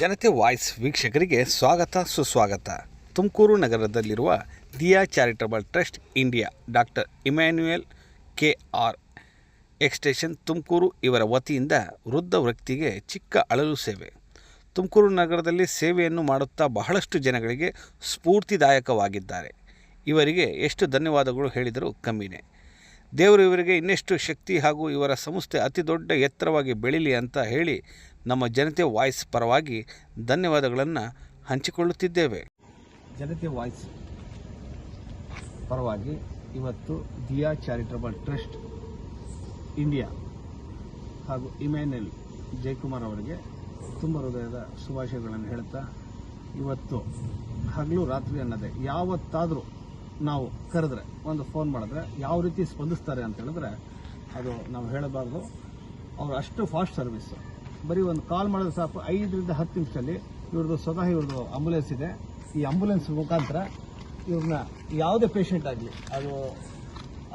ಜನತೆ ವಾಯ್ಸ್ ವೀಕ್ಷಕರಿಗೆ ಸ್ವಾಗತ, ಸುಸ್ವಾಗತ. ತುಮಕೂರು ನಗರದಲ್ಲಿರುವ Diya Charitable Trust India doctor Emmanuel K R extension Tumakuru ಇವರ ವತಿಯಿಂದ ವೃದ್ಧ ವ್ಯಕ್ತಿಗೆ ಚಿಕ್ಕ ಅಳಲು ಸೇವೆ. ತುಮಕೂರು ನಗರದಲ್ಲಿ ಸೇವೆಯನ್ನು ಮಾಡುತ್ತಾ ಬಹಳಷ್ಟು ಜನಗಳಿಗೆ ಸ್ಫೂರ್ತಿದಾಯಕವಾಗಿದ್ದಾರೆ. ಇವರಿಗೆ ಎಷ್ಟು ಧನ್ಯವಾದಗಳು ಹೇಳಿದರೂ ಕಮ್ಮಿನೇ. ದೇವರು ಇವರಿಗೆ ಇನ್ನೆಷ್ಟು ಶಕ್ತಿ ಹಾಗೂ ಇವರ ಸಂಸ್ಥೆ ಅತಿ ದೊಡ್ಡ ಎತ್ತರವಾಗಿ ಬೆಳೀಲಿ ಅಂತ ಹೇಳಿ ನಮ್ಮ ಜನತೆ ವಾಯ್ಸ್ ಪರವಾಗಿ ಧನ್ಯವಾದಗಳನ್ನು ಹಂಚಿಕೊಳ್ಳುತ್ತಿದ್ದೇವೆ. ಜನತೆ ವಾಯ್ಸ್ ಪರವಾಗಿ ಇವತ್ತು ದಿಯಾ ಚಾರಿಟಬಲ್ ಟ್ರಸ್ಟ್ ಇಂಡಿಯಾ ಹಾಗೂ ಇಮ್ಯಾನ್ಯಲ್ ಜಯಕುಮಾರ್ ಅವರಿಗೆ ತುಂಬ ಹೃದಯದ ಶುಭಾಶಯಗಳನ್ನು ಹೇಳ್ತಾ ಇವತ್ತು ಹಗಲು ರಾತ್ರಿ ಅನ್ನೋದೇ ಯಾವತ್ತಾದರೂ ನಾವು ಕರೆದ್ರೆ, ಒಂದು ಫೋನ್ ಮಾಡಿದ್ರೆ ಯಾವ ರೀತಿ ಸ್ಪಂದಿಸ್ತಾರೆ ಅಂತ ಹೇಳಿದ್ರೆ ಅದು ನಾವು ಹೇಳಬಾರ್ದು. ಅವರು ಅಷ್ಟು ಫಾಸ್ಟ್ ಸರ್ವಿಸ್ ಬರೀ ಒಂದು ಕಾಲ್ ಮಾಡಿದ್ರೆ ಸಾಕು. ಐದರಿಂದ ಹತ್ತು ನಿಮಿಷದಲ್ಲಿ ಇವ್ರದ್ದು ಸ್ವತಃ ಇವ್ರದ್ದು ಆಂಬುಲೆನ್ಸ್ ಇದೆ. ಈ ಆಂಬುಲೆನ್ಸ್ ಮುಖಾಂತರ ಇವ್ರನ್ನ ಯಾವುದೇ ಪೇಷಂಟ್ ಆಗಲಿ, ಅದು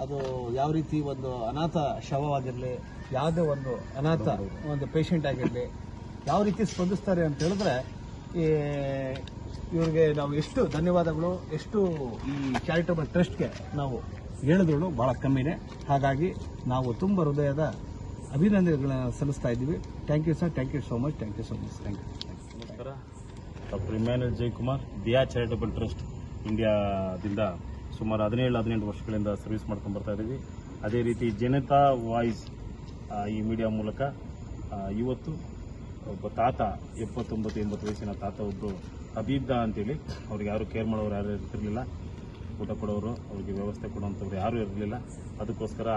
ಅದು ಯಾವ ರೀತಿ ಒಂದು ಅನಾಥ ಶವವಾಗಿರಲಿ, ಯಾವುದೇ ಒಂದು ಅನಾಥ ಒಂದು ಪೇಷಂಟ್ ಆಗಿರಲಿ, ಯಾವ ರೀತಿ ಸ್ಪಂದಿಸ್ತಾರೆ ಅಂತ ಹೇಳಿದ್ರೆ, ಈ ಇವ್ರಿಗೆ ನಾವು ಎಷ್ಟು ಧನ್ಯವಾದಗಳು, ಎಷ್ಟು ಈ ಚಾರಿಟಬಲ್ ಟ್ರಸ್ಟ್ಗೆ ನಾವು ಹೇಳಿದ್ರು ಭಾಳ ಕಮ್ಮಿನೇ. ಹಾಗಾಗಿ ನಾವು ತುಂಬ ಹೃದಯದ ಅಭಿನಂದನೆಗಳನ್ನ ಸಲ್ಲಿಸ್ತಾ ಇದ್ದೀವಿ. Thank you sir thank you so much thank you so much thank you ನಮಸ್ಕಾರ. Doctor Emmanuel Jayakumar, Diya Charitable Trust ಇಂಡಿಯಾದಿಂದ ಸುಮಾರು ಹದಿನೇಳು, ಹದಿನೆಂಟು ವರ್ಷಗಳಿಂದ ಸರ್ವಿಸ್ ಮಾಡ್ಕೊಂಡು ಬರ್ತಾ ಇದ್ದೀವಿ. ಅದೇ ರೀತಿ ಜನತಾ ವಾಯ್ಸ್ ಈ ಮೀಡಿಯಾ ಮೂಲಕ ಇವತ್ತು ಒಬ್ಬ ತಾತ, ಎಪ್ಪತ್ತೊಂಬತ್ತು, ಎಂಬತ್ತು ವಯಸ್ಸಿನ ತಾತ ಒಬ್ಬರು ಹಬೀಬ್ದಾ ಅಂತೇಳಿ ಅವ್ರಿಗೆ ಯಾರು ಕೇರ್ ಮಾಡೋರು ಯಾರು ಇರ್ತಿರ್ಲಿಲ್ಲ ಊಟ ಕೊಡೋರು, ಅವ್ರಿಗೆ ವ್ಯವಸ್ಥೆ ಕೊಡೋವಂಥವ್ರು ಯಾರೂ ಇರಲಿಲ್ಲ. ಅದಕ್ಕೋಸ್ಕರ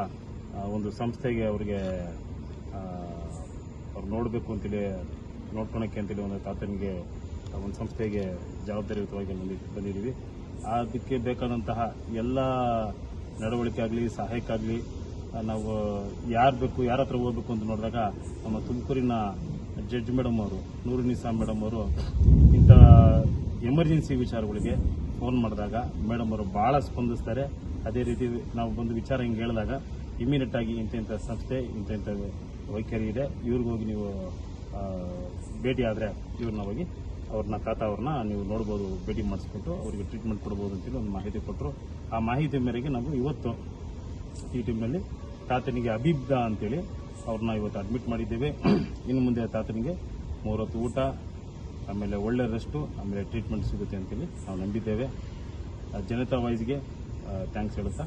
ಒಂದು ಸಂಸ್ಥೆಗೆ ಅವರಿಗೆ ಅವ್ರು ನೋಡಬೇಕು ಅಂತೇಳಿ ನೋಡ್ಕೊಳಕ್ಕೆ ಅಂತೇಳಿ ಒಂದು ತಾತನಿಗೆ, ಒಂದು ಸಂಸ್ಥೆಗೆ ಜವಾಬ್ದಾರಿಯುತವಾಗಿ ಬಂದಿ, ಬಂದಿದ್ದೀವಿ. ಅದಕ್ಕೆ ಬೇಕಾದಂತಹ ಎಲ್ಲ ನಡವಳಿಕೆ ಆಗಲಿ ಸಹಾಯಕ್ಕಾಗಲಿ ನಾವು ಯಾರು ಬೇಕು, ಯಾರ ಹತ್ರ ಹೋಗ್ಬೇಕು ಅಂತ ನೋಡಿದಾಗ ನಮ್ಮ ತುಮಕೂರಿನ ಜಡ್ಜ್ ಮೇಡಮ್ ಅವರು, ನೂರು ನಿಸಾ ಮೇಡಮ್ ಅವರು ಇಂಥ ಎಮರ್ಜೆನ್ಸಿ ವಿಚಾರಗಳಿಗೆ ಫೋನ್ ಮಾಡಿದಾಗ ಮೇಡಮ್ ಅವರು ಭಾಳ ಸ್ಪಂದಿಸ್ತಾರೆ. ಅದೇ ರೀತಿ ನಾವು ಬಂದು ವಿಚಾರ ಹಿಂಗೆ ಹೇಳಿದಾಗ ಇಮಿಡಿಯೇಟ್ ಆಗಿ ಇಂಥ ಇಂಥ ಸಂಸ್ಥೆ ಇಂಥ ಇಂಥ ವೈಖರಿ ಇದೆ ಇವ್ರಿಗೆ ಹೋಗಿ ನೀವು ಭೇಟಿ ಆದರೆ ಇವ್ರನ್ನ ಹೋಗಿ, ಅವ್ರನ್ನ, ತಾತ ಅವ್ರನ್ನ ನೀವು ನೋಡ್ಬೋದು, ಭೇಟಿ ಮಾಡಿಸ್ಬಿಟ್ಟು ಅವರಿಗೆ ಟ್ರೀಟ್ಮೆಂಟ್ ಕೊಡ್ಬೋದು ಅಂತೇಳಿ ಒಂದು ಮಾಹಿತಿ ಕೊಟ್ಟರು. ಆ ಮಾಹಿತಿ ಮೇರೆಗೆ ನಾವು ಇವತ್ತು ಈ ಟೀಮ್ನಲ್ಲಿ ತಾತನಿಗೆ ಅಬಿಬ್ದಾ ಅಂತೇಳಿ ಅವ್ರನ್ನ ಇವತ್ತು ಅಡ್ಮಿಟ್ ಮಾಡಿದ್ದೇವೆ. ಇನ್ನು ಮುಂದೆ ತಾತನಿಗೆ ಮೂರೊತ್ತು ಊಟ, ಆಮೇಲೆ ಒಳ್ಳೆ ರೆಸ್ಟು ಆಮೇಲೆ ಟ್ರೀಟ್ಮೆಂಟ್ ಸಿಗುತ್ತೆ ಅಂತೇಳಿ ನಾವು ನಂಬಿದ್ದೇವೆ. ಜನತಾ ವೈಸ್ಗೆ ಥ್ಯಾಂಕ್ಸ್ ಹೇಳುತ್ತಾ?